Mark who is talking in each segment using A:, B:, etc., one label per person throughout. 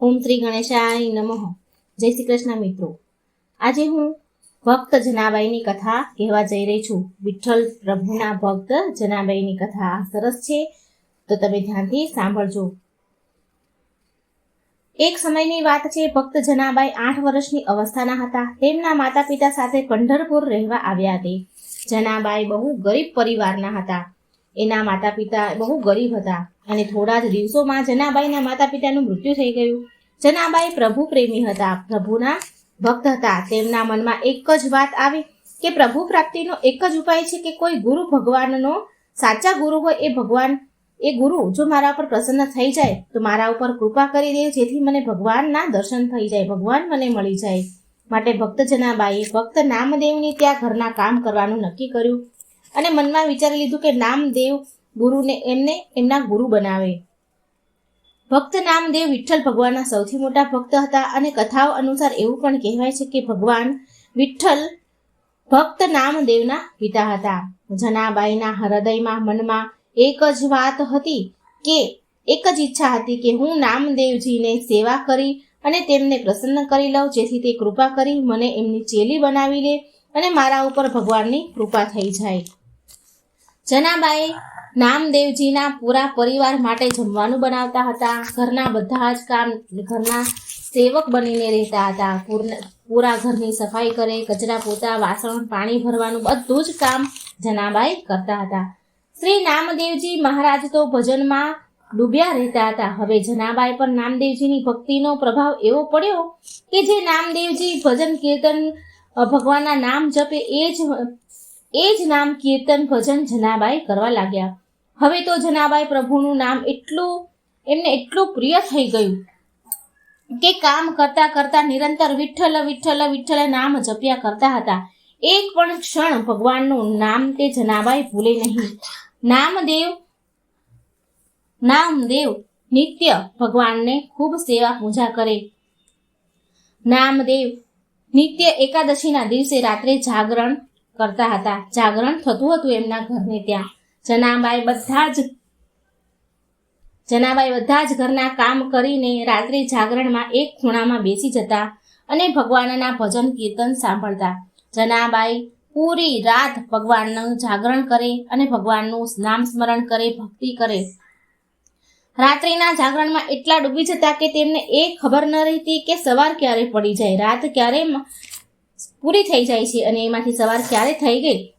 A: ઓમ શ્રી ગણેશાય નમઃ. જય શ્રી કૃષ્ણ મિત્રો. આજે હું ભક્ત જનાબાઈની કથા કહેવા જઈ રહી છું. વિઠ્ઠલ પ્રભુના ભક્ત જનાબાઈની કથા સરસ છે. તો તમે ધ્યાનથી સાંભળજો. એક સમયની વાત છે, ભક્ત જનાબાઈ આઠ વર્ષની અવસ્થાના હતા. તેમના માતા પિતા સાથે પંઢરપુર રહેવા આવ્યા તે. જનાબાઈ બહુ ગરીબ પરિવારના હતા. એના માતા પિતા બહુ ગરીબ હતા. અને થોડા જ દિવસોમાં જનાબાઈના માતા પિતાનું મૃત્યુ થઈ ગયું. જનાબાઈ પ્રભુ પ્રેમી હતા. પ્રભુના ભક્ત હતા. તેમના મનમાં એક જ વાત આવી કે પ્રભુ પ્રાપ્તિનો એક જ ઉપાય છે કે કોઈ ગુરુ ભગવાનનો સાચા ગુરુ હોય એ ભગવાન, એ ગુરુ જો મારા ઉપર પ્રસન્ન થઈ જાય, તો મારા ઉપર કૃપા કરી દે જેથી મને ભગવાનના દર્શન થઈ જાય, ભગવાન મને મળી જાય. માટે ભક્ત જનાબાઈએ ભક્ત નામદેવની ત્યાં ઘરના કામ કરવાનું નક્કી કર્યું. અને મનમાં વિચારી લીધું કે નામદેવ ગુરુને એમને એમના ગુરુ બનાવે. ભક્ત નામદેવ વિઠ્ઠલ ભગવાનના સૌથી મોટા ભક્ત હતા અને કથાઓ અનુસાર એવું પણ કહેવાય છે કે ભગવાન વિઠ્ઠલ ભક્ત નામદેવના પિતા હતા. જનાબાઈના હૃદયમાં મનમાં એક જ વાત હતી કે એક જ ઈચ્છા હતી કે હું નામદેવજીને સેવા કરી અને તેમને પ્રસન્ન કરી લઉં, જેથી તે કૃપા કરી મને એમની ચેલી બનાવી લે અને મારા ઉપર ભગવાનની કૃપા થઈ જાય. જનાબાઈ નામદેવજીના પૂરા પરિવાર માટે જમવાનું બનાવતા હતા. ઘરના બધા જ કામ ઘરના સેવક બનીને રહેતા હતા. પૂરા ઘરની સફાઈ કરે, કચરા પોતા, વાસણ, પાણી ભરવાનું બધું જ કામ જનાબાઈ કરતા હતા. શ્રી નામદેવજી મહારાજ તો ભજનમાં ડૂબ્યા રહેતા હતા. હવે જનાબાઈ પર નામદેવજીની ભક્તિનો પ્રભાવ એવો પડ્યો કે જે નામદેવજી ભજન કીર્તન ભગવાનના નામ જપે એ જ એ જ નામ કીર્તન ભજન જનાબાઈ કરવા લાગ્યા. હવે તો જનાબાઈ પ્રભુનું નામ એટલું, એમને એટલું પ્રિય થઈ ગયું કે કામ કરતા કરતા નિરંતર વિઠ્ઠલ વિઠ્ઠલ વિઠ્ઠલ નામ જપ્યા કરતા હતા. એક પણ ક્ષણ ભગવાનનું નામ તે જનાબાઈ ભૂલે નહીં. નામદેવ નામદેવ નિત્ય ભગવાનને ખૂબ સેવા પૂજા કરે. નામદેવ નિત્ય એકાદશીના દિવસે રાત્રે જાગરણ કરતા હતા. જાગરણ થતું હતું એમના ઘરને ત્યાં. જનાબાઈ બધા જ જનાબાઈ બધા જ ઘરના કામ કરીને રાત્રે જાગરણમાં એક ખૂણામાં બેસી જતા અને ભગવાનના ભજન કીર્તન સાંભળતા. જનાબાઈ પૂરી રાત ભગવાનનું જાગરણ કરે અને ભગવાનનું નામ સ્મરણ કરે, ભક્તિ કરે. રાત્રિના જાગરણમાં એટલા ડૂબી જતા કે તેમને એ ખબર ન રહેતી કે સવાર ક્યારે પડી જાય. રાત ક્યારે પૂરી થઈ જાય છે અને એમાંથી સવાર ક્યારે થઈ ગઈ?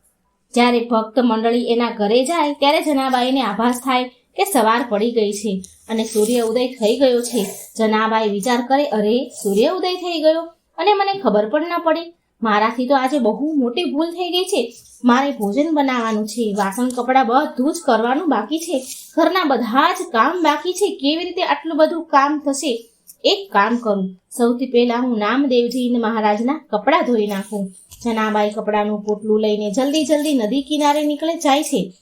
A: જ્યારે ભક્ત મંડળી એના ઘરે જાય, ત્યારે જનાબાઈને આભાસ થાય કે સવાર પડી ગઈ છે અને સૂર્ય ઉદય થઈ ગયો છે. જનાબાઈ વિચાર કરે, અરે, સૂર્ય ઉદય થઈ ગયો. અને મને ખબર પણ ન પડી. મારાથી તો આજે બહુ મોટી ભૂલ થઈ ગઈ છે. મારે ભોજન બનાવવાનું છે, વાસણ, કપડાં બધું જ કરવાનું બાકી છે. ઘરના બધા જ કામ બાકી છે. કેવી રીતે આટલું બધું કામ થશે? એક કામ કરું. સૌથી પહેલા હું નામદેવજી મહારાજના કપડાં ધોઈ નાખું. જનાબાઈ કપડાનું પોટલું લઈને જલ્દી જલ્દી નદી કિનારે નીકળે જાય છે.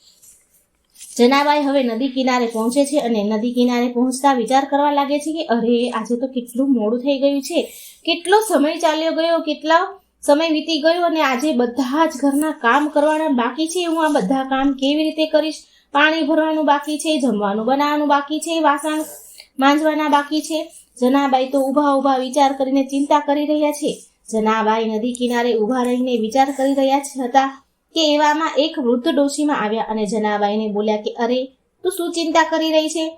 A: જનાબાઈ હવે નદી કિનારે પહોંચે છે અને નદી કિનારે પહોંચતા વિચાર કરવા લાગે છે કે અરે, આજે તો કેટલું મોડું થઈ ગયું છે. કેટલો સમય ચાલ્યો ગયો, કેટલા સમય વીતી ગયો અને આજે બધા જ ઘરના કામ કરવાના બાકી છે. હું આ બધા કામ કેવી રીતે કરીશ? પાણી ભરવાનું બાકી છે, જમવાનું બનાવવાનું બાકી છે, વાસણ માંજવાના બાકી છે. જનાબાઈ તો ઊભા ઊભા વિચાર કરીને ચિંતા કરી રહ્યા છે. જનાબાઈ નદી કિનારે ઊભા રહીને વિચાર કરી રહ્યા હતા કે એવામાં એક વૃદ્ધ ડોશીમાં આવ્યા અને જનાબાઈને બોલ્યા કે, અરે, તું શું ચિંતા કરી રહી છે?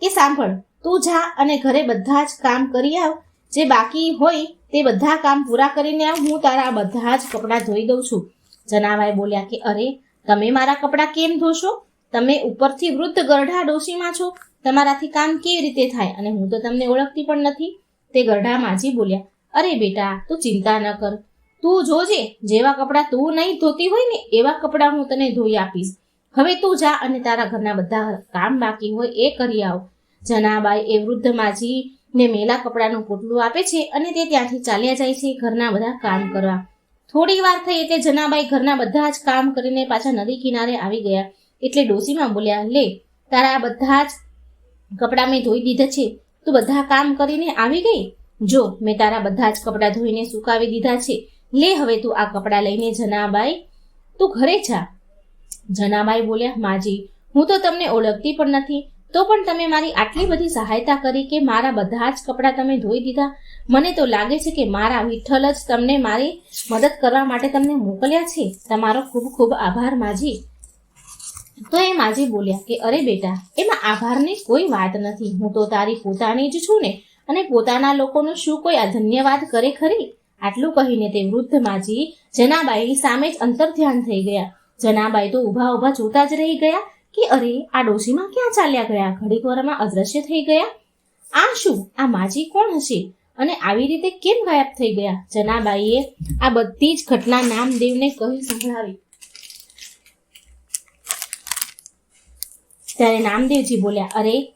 A: કે સાંભળ, તું જા અને ઘરે બધા જ કામ કરી આવ. જે બાકી હોય તે બધા કામ પૂરા કરીને આવ. હું તારા બધા જ કપડાં ધોઈ દઉં છું. જનાબાઈ બોલ્યા કે, અરે, તમે મારા કપડાં કેમ ધોશો? તમે ઉપરથી વૃદ્ધ ગરઢા ડોશીમાં છો. તમારાથી કામ કેવી રીતે થાય અને હું તો તમને ઓળખતી પણ નથી? તે ગરઢા માજી બોલ્યા, અરે બેટા, તું ચિંતા ન કર. તું જોજે, જેવા કપડાં તું નહીં ધોતી હોય ને, એવા કપડાં હું તને ધોઈ આપીશ. હવે તું જા અને તારા ઘરના બધા કામ બાકી હોય એ કરી આવ. જનાબાઈ એ વૃદ્ધ માજી ને મેલા કપડાનું પોટલું આપે છે અને તે ત્યાંથી ચાલ્યા જાય છે ઘરના બધા કામ કરવા. થોડી વાર થઈ એટલે જનાબાઈ ઘરના બધા જ કામ કરીને પાછા નદી કિનારે આવી ગયા. એટલે ડોસીમાં બોલ્યા, લે, તારા બધા જ કપડાં મેં ધોઈ દીધા છે, તું બધા કામ કરીને આવી ગઈ? જો, મેં તારા બધા જ કપડાં ધોઈને સુકાવી દીધા છે, લે હવે તું આ કપડાં લઈને જનાબાઈ. તું ઘરે જા. જનાબાઈ બોલ્યા, માજી, હું તો તમને ઓળખતી પણ નથી. તો પણ તમે મારી આટલી બધી સહાયતા કરી કે મારા બધા જ કપડાં તમે ધોઈ દીધા. મને તો લાગે છે કે મારા વિઠ્ઠલ જ તમને મારી મદદ કરવા માટે તમને મોકલ્યા છે. તમારો ખૂબ ખૂબ આભાર, માજી. તો એ માજી બોલ્યા કે, અરે બેટા, એમાં આભારની કોઈ વાત નથી. હું તો તારી પોતાની જ છું ને. અને પોતાના લોકોનો શું કોઈ આ ધન્યવાદ કરે ખરી? આટલું કહીને તે વૃદ્ધ માજી જનાબાઈની સામે જ અંતર ધ્યાન થઈ ગયા. જનાબાઈ તો ઊભા ઊભા જોતા જ રહી ગયા કે, અરે, આ ડોશીમાં ક્યાં ચાલ્યા ગયા? ઘડીક વારમાં અદ્રશ્ય થઈ ગયા. આ શું? આ માજી કોણ હશે? અને આવી રીતે કેમ ગાયબ થઈ ગયા? જનાબાઈએ આ બધી જ ઘટના નામદેવને કહી સંભળાવી. ત્યારે નામદેવજી બોલ્યા, અરે,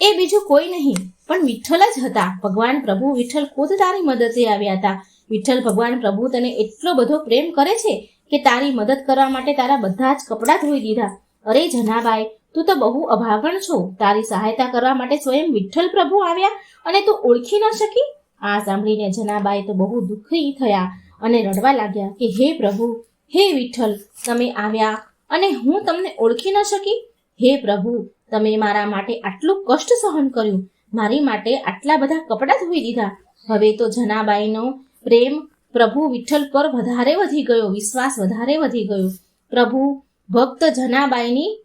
A: એ બીજું કોઈ નહીં, પણ વિઠ્ઠલ જ હતા. ભગવાન પ્રભુ વિઠ્ઠલ ખુદ તારી મદદે આવ્યા હતા. વિઠ્ઠલ ભગવાન પ્રભુ તને એટલો બધો પ્રેમ કરે છે કે તારી મદદ કરવા માટે તારા બધા જ કપડાં ધોઈ દીધા. અરે, જનાબાઈ, તું તો બહુ અભાગણ છો. તારી સહાયતા કરવા માટે સ્વયં વિઠ્ઠલ પ્રભુ આવ્યા અને તું ઓળખી ન શકી? આ સાંભળીને જનાબાઈ તો બહુ દુઃખી થયા અને રડવા લાગ્યા કે, હે પ્રભુ, હે વિઠ્ઠલ, તમે આવ્યા અને હું તમને ઓળખી ન શકી? હે પ્રભુ, તમે મારા માટે આટલું કષ્ટ સહન કર્યું. મારી માટે આટલા બધા કપડાં ધોઈ દીધા. હવે તો જનાબાઈનો પ્રેમ પ્રભુ વિઠ્ઠલ પર વધારે વધી ગયો, વિશ્વાસ વધારે વધી ગયો. પ્રભુ, ભક્ત જનાબાઈની,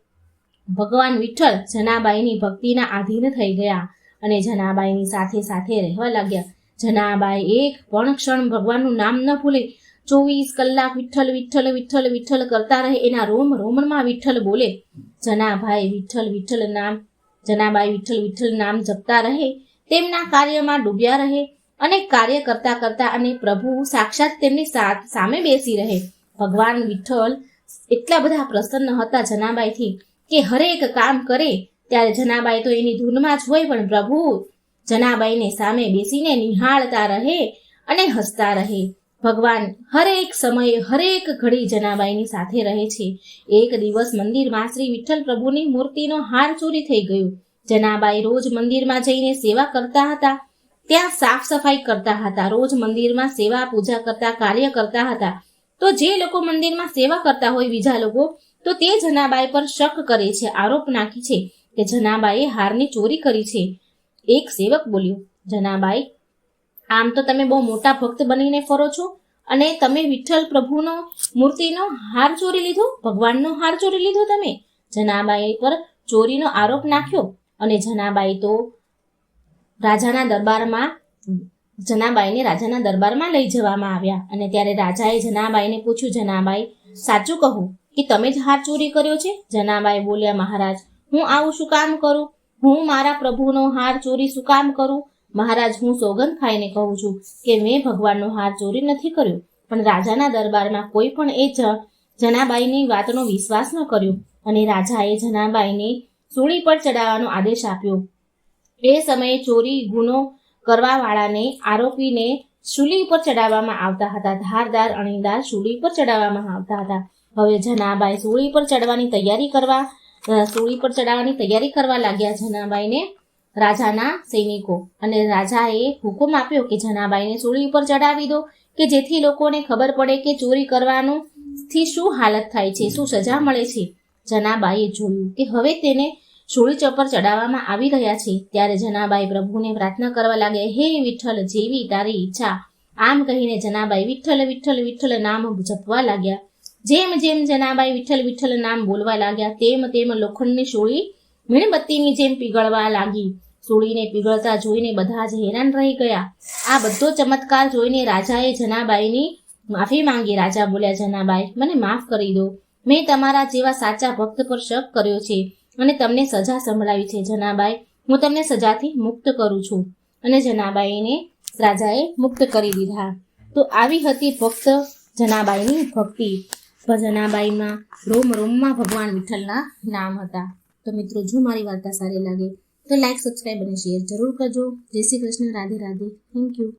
A: ભગવાન વિઠ્ઠલ જનાબાઈની ભક્તિના આધીન થઈ ગયા અને જનાબાઈની સાથે સાથે રહેવા લાગ્યા. જનાબાઈ એક પણ ક્ષણ ભગવાનનું નામ ન ભૂલે. ચોવીસ કલાક વિઠ્ઠલ વિઠ્ઠલ વિઠ્ઠલ વિઠ્ઠલ કરતા રહે એના રોમ રોમણમાં વિઠ્ઠલ બોલે જનાભાઈ વિઠ્ઠલ વિઠ્ઠલ નામ, જનાબાઈ વિઠ્ઠલ વિઠ્ઠલ નામ જપતા રહે, તેમના કાર્યમાં ડૂબ્યા રહે અને કાર્ય કરતા કરતા અને પ્રભુ સાક્ષાત તેમની સામે બેસી રહે. ભગવાન વિઠ્ઠલ એટલા બધા પ્રસન્ન હતા જનાબાઈથી કે હરેક કામ કરે ત્યારે જનાબાઈ તો એની ધૂનમાં જ હોય પણ પ્રભુ જનાબાઈને સામે બેસીને નિહાળતા રહે અને હસતા રહે. ભગવાન હરેક સમયે હરેક ઘડી જનાબાઈની સાથે રહે છે. એક દિવસ મંદિરમાં શ્રી વિઠ્ઠલ પ્રભુની મૂર્તિનો હાર ચોરી થઈ ગયો. જનાબાઈ રોજ મંદિરમાં જઈને સેવા કરતા હતા. ત્યાં સાફ સફાઈ કરતા હતા. રોજ મંદિરમાં સેવા પૂજા કરતા, કાર્ય કરતા હતા. તો જે લોકો મંદિરમાં સેવા કરતા હોય બીજા લોકો, તો તે જનાબાઈ પર શક કરે છે, આરોપ નાખે છે કે જનાબાઈએ હારની ચોરી કરી છે. એક સેવક બોલ્યો, જનાબાઈ આમ તો તમે બહુ મોટા ભક્ત બનીને ફરો છો અને તમે વિઠ્ઠલ પ્રભુનો મૂર્તિનો હાર ચોરી લીધો, ભગવાનનો હાર ચોરી લીધો તમે? જનાબાઈ પર ચોરીનો આરોપ નાખ્યો અને જનાબાઈ તો રાજાના દરબારમાં, જનાબાઈને રાજાના દરબારમાં લઈ જવામાં આવ્યા અને ત્યારે રાજાએ જનાબાઈને પૂછ્યું, જનાબાઈ, સાચું કહું કે તમે જ હાર ચોરી કર્યો છે? જનાબાઈ બોલ્યા, મહારાજ, હું આવું શું કામ કરું? હું મારા પ્રભુનો હાર ચોરી શું કામ કરું? મહારાજ હું સોગંદ ખાઈને કહું છું કે મેં ભગવાનનો હાર ચોરી નથી કર્યો, પણ રાજાના દરબારમાં કોઈ પણ એ જનાબાઈની વાતનો વિશ્વાસ ન કર્યો અને રાજાએ જનાબાઈને સૂળી પર ચડાવવાનો આદેશ આપ્યો. એ સમયે ચોરી, ગુનો કરવાવાળાને આરોપીને શૂલી ઉપર ચડાવવામાં આવતા હતા. ધારદાર, અણીદાર શૂલી પર ચડાવવામાં આવતા હતા. હવે જનાબાઈ સૂળી પર ચડવાની તૈયારી કરવા સૂળી પર ચડાવવાની તૈયારી કરવા લાગ્યા. જનાબાઈને રાજાના સૈનિકો. અને રાજાએ હુકમ આપ્યો કે જનાબાઈને સૂળી ઉપર ચડાવી દો, કે જેથી લોકોને ખબર પડે કે ચોરી કરવાનું થી શું હાલત થાય છે, શું સજા મળે છે. જનાબાઈએ જોયું કે હવે તેને સૂળી ચપર ચડાવવામાં આવી રહ્યા છે. ત્યારે જનાબાઈ પ્રભુને પ્રાર્થના કરવા લાગ્યા, હે વિઠ્ઠલ, જેવી તારી ઈચ્છા. આમ કહીને જનાબાઈ વિઠ્ઠલ વિઠ્ઠલ વિઠ્ઠલ નામ જપવા લાગ્યા. જેમ જેમ જનાબાઈ વિઠ્ઠલ વિઠ્ઠલ નામ બોલવા લાગ્યા, તેમ તેમ લોખંડની સૂળી મીણબત્તીની જેમ પીગળવા લાગી. સુળીને પીગળતા જોઈને બધા જ હેરાન રહી ગયા. આ બધો ચમત્કાર જોઈને રાજાએ જનાબાઈની માફી માંગી. રાજા બોલ્યા, જનાબાઈ, મને માફ કરી દો. મેં તમારા જેવા સાચા ભક્ત પર શક કર્યો છે અને તમને સજા સંભળાવી છે. જનાબાઈ, હું તમને સજાથી મુક્ત કરું છું. અને જનાબાઈને રાજાએ મુક્ત કરી દીધા. તો આવી હતી ભક્ત જનાબાઈની ભક્તિ. જનાબાઈમાં રોમ રોમમાં ભગવાન વિઠ્ઠલના નામ હતા. તો મિત્રો, જો મારી વાર્તા સારી લાગે તો લાઈક સબસ્ક્રાઈબ અને શેર જરૂર કરજો. જય શ્રી કૃષ્ણ, રાધે રાધે. Thank you